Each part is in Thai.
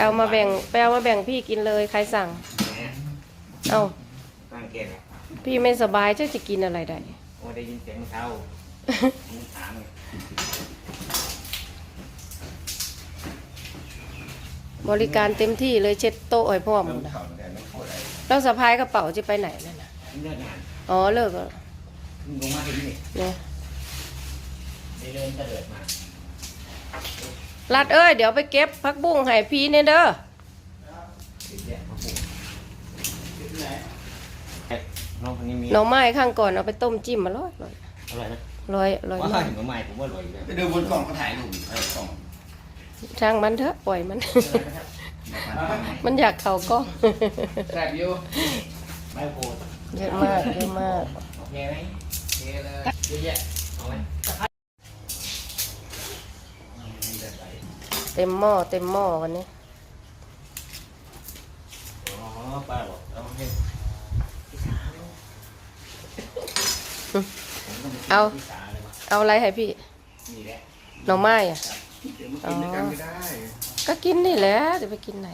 เอามาแบ่งไปเอามาแบ่งพี่กินเลยใครสั่งเนี่ยเอ้าตั้งเกณฑ์เนี่ยพี่ไม่สบายจะจะกินอะไรได้ โอ้ได้ยินเสียงเท้าผมถามเลยบริการเต็มที่เลยเช็ดโต๊ะไอ้พ่อหมดนะแล้วสะพายกระเป๋าจะไปไหนนั่นน่ะเลิกงานอ๋อเลิกแล้วลงมาถึงนี่เนี่ยได้เดินกระเดิดมา รัดเอ้ย เดี๋ยวไปเก็บพักบุ้งให้พี่เนี่ยเด้อถึงแยกมาปลูกน้องคนนี้มีหน่อไม้ข้างก่อนเอาไปต้มจิ้มมาร้อยร้อยอร่อยนะร้อยร้อยว่ามาเห็นว่าใหม่ผมว่าอร่อยเลยไปดูบนกล่องก็ถ่ายรูปเออกล่องช่างมันเถอะปล่อยมัน มันอยากเข่ากล้องแซ่บอยู่ใบโพดเยอะมากเยอะมากโอเคไหมโอเคเลยเยอะแยะเอาไหม เต็มหม้อเต็มหม้อวันนี้อ๋อป้าบอกเอาให้เอา พี่สาเลยว่ะเอาอะไรให้พี่นี่แหละหน่อไม้อะ เดี๋ยวมากินด้วยกันไม่ได้ก็กินนี่แหละจะไปกินไหน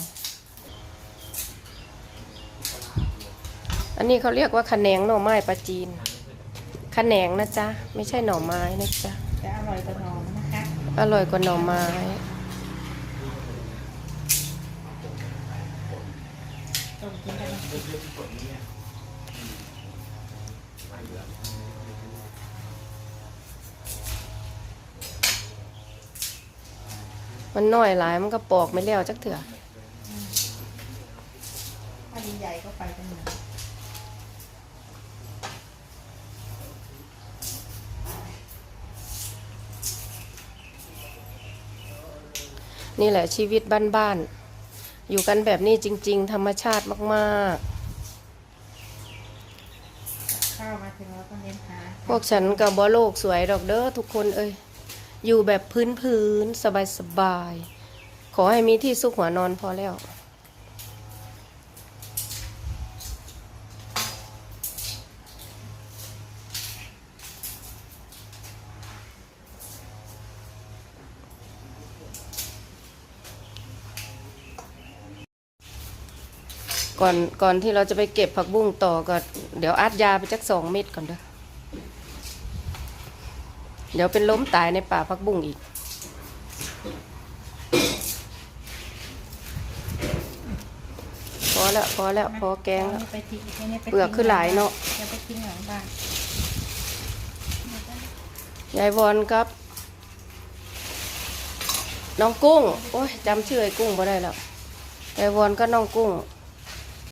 อันนี้เขาเรียกว่าขะแหนงหน่อไม้ปลาจีนขะแหนงนะจ๊ะ ไม่ใช่หน่อไม้นะจ๊ะ จะอร่อยกว่าหนมนะคะ อร่อยกว่าหน่อไม้ มกินกันนะมันน้อยหลายมันก็ปอกไม่แล้วจักเถื่อถ้าดีใหญ่ก็ไปกันหมดนี่แหละชีวิตบ้านๆ อยู่กันแบบนี้จริง ๆ ธรรมชาติมากข้าวมาถึงเราต้องเน้นหาๆพวกฉันกับบโลกสวยดอกเด้อทุกคนเอ้ยอยู่แบบพื้นๆสบายๆขอให้มีที่ซุกหัวนอนพอแล้ว ก่อนก่อนที่เราจะไปเก็บผักบุ้งต่อก็เดี๋ยวอัดยาไปจักสองเม็ดก่อนเด้อเดี๋ยวเป็นล้มตายในป่าผักบุ้งอีก พอแล้วพอแล้วพอแกงแล้ว ไปทิ้งไม่ได้ไปเปลือกคือหลายเนอะจะไปทิ้งหลังบ้านยายวอนครับ น้องกุ้ง โอ้ยจำชื่อไอ้กุ้งไ่ได้แล้วยายวอนก็น้องกุ้ง